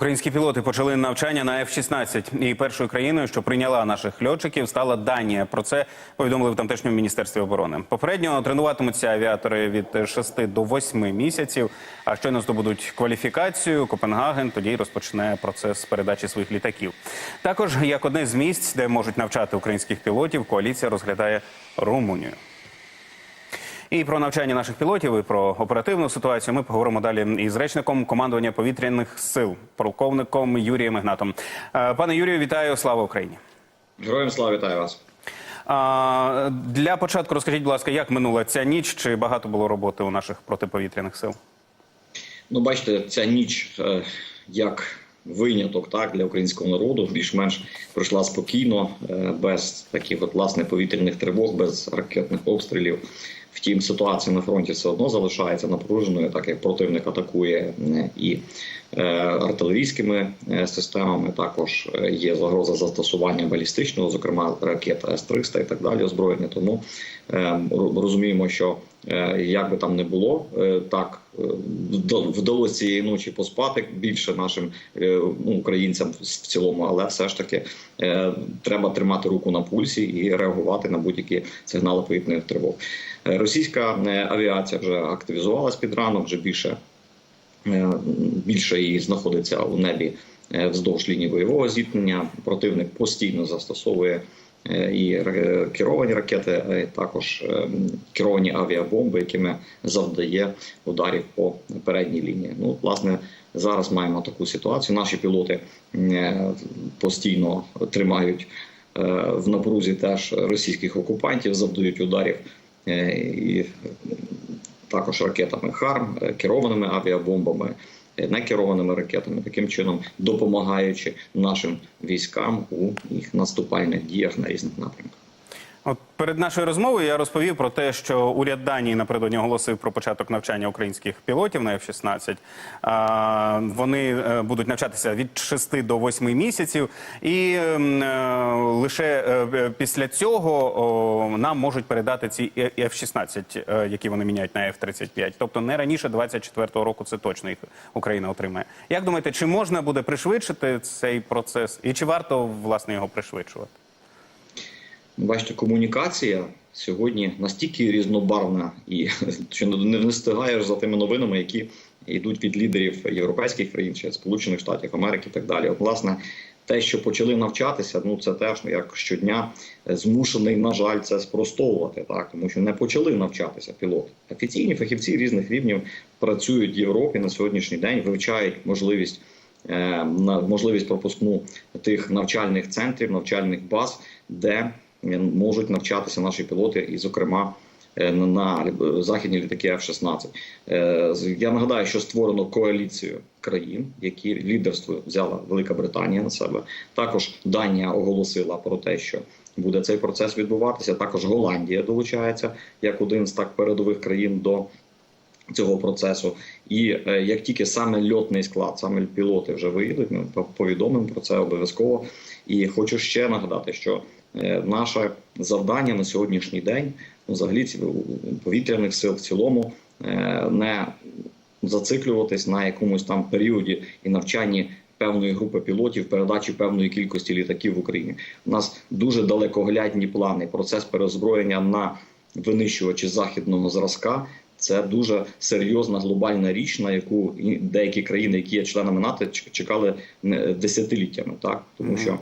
Українські пілоти почали навчання на F-16. І першою країною, що прийняла наших льотчиків, стала Данія. Про це повідомили в тамтешньому міністерстві оборони. Попередньо тренуватимуться авіатори від 6 до 8 місяців. А щойно здобудуть кваліфікацію. Копенгаген тоді розпочне процес передачі своїх літаків. Також як одне з місць, де можуть навчати українських пілотів, коаліція розглядає Румунію. І про навчання наших пілотів, і про оперативну ситуацію ми поговоримо далі із речником командування повітряних сил, полковником Юрієм Ігнатом. Е, Пане Юрію, вітаю! Слава Україні! Героям слава вітаю вас. А, Для початку розкажіть, будь ласка, як минула ця ніч? Чи багато було роботи у наших протиповітряних сил? Ну, бачите, ця ніч е, як виняток так для українського народу більш-менш пройшла спокійно, е, без таких от власне повітряних тривог, без ракетних обстрілів. Втім, ситуація на фронті все одно залишається напруженою, так як противник атакує е, і е, артилерійськими е, системами. Також є загроза застосування балістичного, зокрема ракет С-300 і так далі. Озброєння. Тому е, розуміємо, що як би там не було, так вдалося цієї ночі поспати більше нашим е, ну, українцям в цілому, але все ж таки е, треба тримати руку на пульсі і реагувати на будь-які сигнали повітряних тривог. Е, Російська е, авіація вже активізувалась під ранок, вже більше Е, більше її знаходиться у небі е, вздовж лінії бойового зіткнення. Противник постійно застосовує е, і керовані ракети, е, також е, керовані авіабомби, якими завдає ударів по передній лінії. Ну, власне, зараз маємо таку ситуацію. Наші пілоти е, постійно тримають е, в напрузі теж російських окупантів, завдають ударів. е, І також ракетами ХАРМ, е, керованими авіабомбами, е, некерованими ракетами, таким чином допомагаючи нашим військам у їх наступальних діях на різних напрямках. От перед нашою розмовою я розповів про те, що уряд Данії напередодні оголосив про початок навчання українських пілотів на F-16. А, Вони е, будуть навчатися від 6 до 8 місяців, і е, лише е, після цього нам можуть передати ці е- F-16, е, які вони міняють на F-35. Тобто не раніше 24-го року це точно їх Україна отримає. Як думаєте, чи можна буде пришвидшити цей процес, і чи варто власне його пришвидшувати? Бачите, комунікація сьогодні настільки різнобарвна і що не встигаєш за тими новинами, які йдуть від лідерів європейських країн чи Сполучених Штатів Америки і так далі. От, власне, те, що почали навчатися, ну це теж як щодня змушений, на жаль, це спростовувати, так тому що не почали навчатися пілоти. Офіційні фахівці різних рівнів працюють в Європі на сьогоднішній день, вивчають можливість. е, на можливість пропускну тих навчальних центрів, навчальних баз, де можуть навчатися наші пілоти, і, зокрема, е, на, е, західні літаки F-16. Е, Я нагадаю, що створено коаліцію країн, які лідерство взяла Велика Британія на себе. Також Данія оголосила про те, що буде цей процес відбуватися. Також Голландія долучається як один з так передових країн до цього процесу. І як тільки саме льотний склад, саме пілоти вже виїдуть, ми повідомимо про це обов'язково. І хочу ще нагадати, що наше завдання на сьогоднішній день, ну, взагалі повітряних сил в цілому, е, не зациклюватись на якомусь там періоді і навчанні. Певної групи пілотів, передачі певної кількості літаків в Україні. У нас дуже далекоглядні плани. Процес перезброєння на винищувачі західного зразка. Це дуже серйозна глобальна річ, на яку деякі країни, які є членами НАТО, чекали не- десятиліттями, так тому що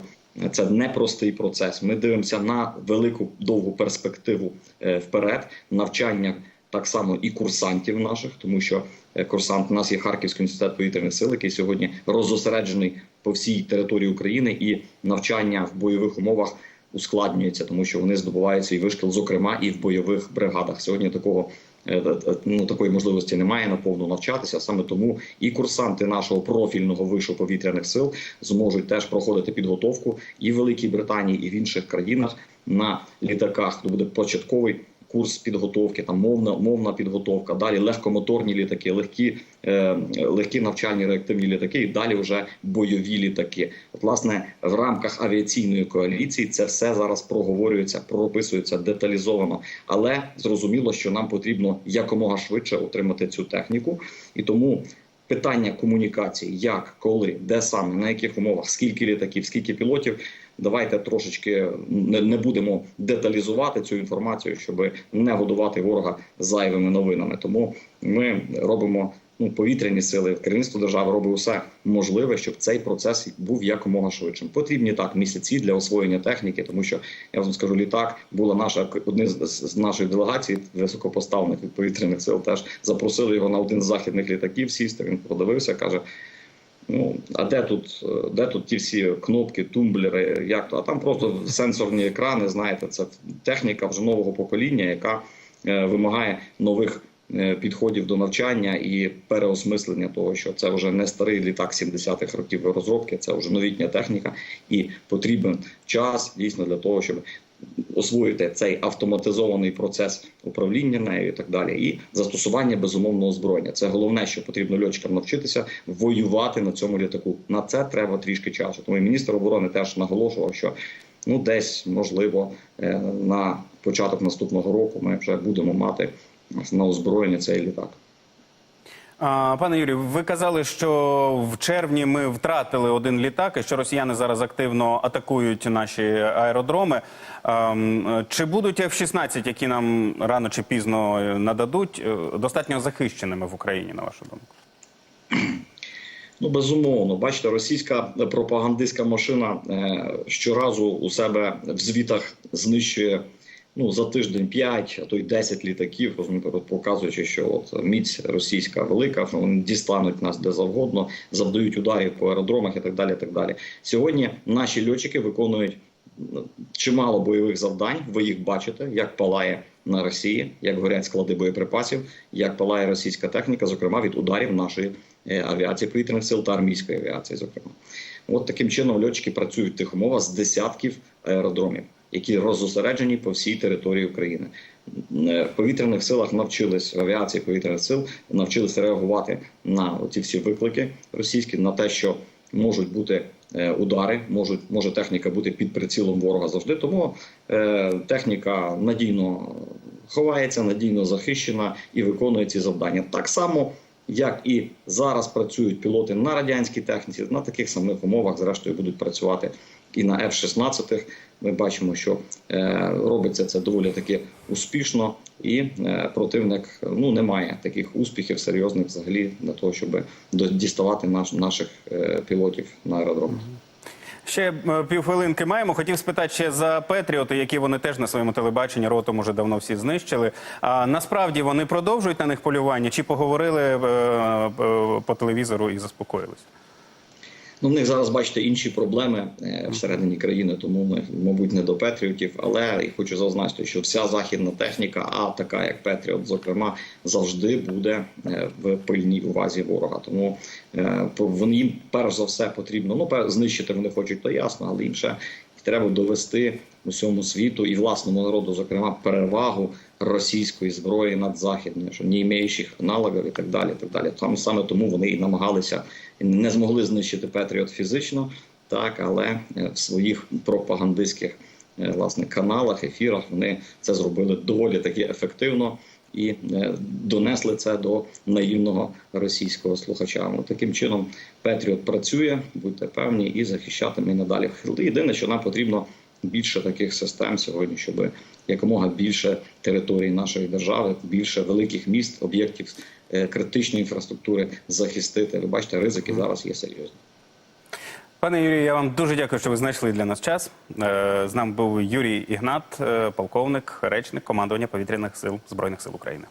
це непростий процес. Ми дивимося на велику довгу перспективу е, вперед, навчання так само і курсантів наших, тому що е, курсант у нас є Харківський університет повітряних сил, який сьогодні розосереджений по всій території України, і навчання в бойових умовах ускладнюється, тому що вони здобувають свій вишкіл, зокрема і в бойових бригадах. Сьогодні такого ну такої можливості немає наповну навчатися. Саме тому і курсанти нашого профільного вишу повітряних сил зможуть теж проходити підготовку і в Великій Британії, і в інших країнах на літаках. То буде початковий курс підготовки, там мовна мовна підготовка. Далі легкомоторні літаки, легкі, е, легкі навчальні реактивні літаки, і далі вже бойові літаки. От, власне, в рамках авіаційної коаліції це все зараз проговорюється, прописується деталізовано. Але зрозуміло, що нам потрібно якомога швидше отримати цю техніку, і тому питання комунікації, як, коли, де саме, на яких умовах, скільки літаків, скільки пілотів. Давайте трошечки не, будемо деталізувати цю інформацію, щоб не годувати ворога зайвими новинами. Тому ми робимо ну, повітряні сили, керівництво держави робить усе можливе, щоб цей процес був якомога швидшим. Потрібні так місяці для освоєння техніки, тому що я вам скажу, літак була наша один з, нашої делегації високопоставлених від повітряних сил. Теж запросили його на один з західних літаків. Сісти він подивився, каже. Ну, а де тут, е, де тут ті всі кнопки, тумблери, як то? А там просто сенсорні екрани, знаєте, це техніка вже нового покоління, яка е, вимагає нових е, підходів до навчання і переосмислення того, що це вже не старий літак 70-х років розробки, це вже новітня техніка, і потрібен час дійсно для того, щоб освоїти цей автоматизований процес управління нею і так далі, і застосування безумовного озброєння. Це головне, що потрібно льотчикам навчитися воювати на цьому літаку. На це треба трішки часу. Тому і міністр оборони теж наголошував, що ну десь можливо е, на початок наступного року ми вже будемо мати на озброєння цей літак. Пане Юрію, ви казали, що в червні ми втратили один літак, і що росіяни зараз активно атакують наші аеродроми. Ем, Чи будуть F-16, які нам рано чи пізно нададуть, е, достатньо захищеними в Україні, на вашу думку? Ну, безумовно, бачите, російська пропагандистська машина е, щоразу у себе в звітах знищує ну за тиждень 5, а то й 10 літаків, показуючи, що от міць російська велика, вони дістануть нас де завгодно, завдають ударів по аеродромах і так далі. І так далі. Сьогодні наші льотчики виконують ну, чимало бойових завдань. Ви їх бачите, як палає на Росії, як горять склади боєприпасів, як палає російська техніка, зокрема від ударів нашої е, авіації повітряних сил та армійської авіації. Зокрема, от таким чином льотчики працюють в тих умовах з десятків аеродромів, які роззосереджені по всій території України. Е, В повітряних силах навчились в авіації повітряних сил, навчилися реагувати на ці всі виклики російські, на те, що можуть бути е, удари, можуть може техніка бути під прицілом ворога завжди. Тому е, техніка надійно ховається, надійно захищена і виконує ці завдання. Так само, як і зараз працюють пілоти на радянській техніці, на таких самих умовах, зрештою, будуть працювати і на F-16. Ми бачимо, що е, робиться це доволі таки успішно, і е, противник ну не має таких успіхів серйозних взагалі для того, щоб діставати наш, наших е, пілотів на аеродромах. Ще е, півхвилинки маємо. Хотів спитати ще за Петріоти, які вони теж на своєму телебаченні ротом уже давно всі знищили. А насправді вони продовжують на них полювання чи поговорили е, е, по телевізору і заспокоїлися? Ну, в них зараз бачите інші проблеми е, всередині країни, тому ми, мабуть, не до Петріотів. Але і хочу зазначити, що вся західна техніка, а така як Петріот, зокрема, завжди буде е, в пильній увазі ворога. Тому е, вони їм перш за все потрібно. Ну, знищити вони хочуть, то ясно, але ще треба довести усьому світу і власному народу, зокрема, перевагу російської зброї над західною, що не імеючих аналогів і так далі. Так далі. Там саме тому вони і намагалися не змогли знищити Петріот фізично, так але е, в своїх пропагандистських е, власне каналах, ефірах вони це зробили доволі таки ефективно. І е, донесли це до наївного російського слухача. Ну, таким чином Петріот працює, будьте певні, і захищатиме і надалі. Єдине, що нам потрібно більше таких систем сьогодні, щоб якомога більше території нашої держави, більше великих міст, об'єктів е, критичної інфраструктури захистити. Ви бачите, ризики зараз є серйозні. Пане Юрію, я вам дуже дякую, що ви знайшли для нас час. Е, З нами був Юрій Ігнат, е, полковник, речник командування повітряних сил Збройних сил України.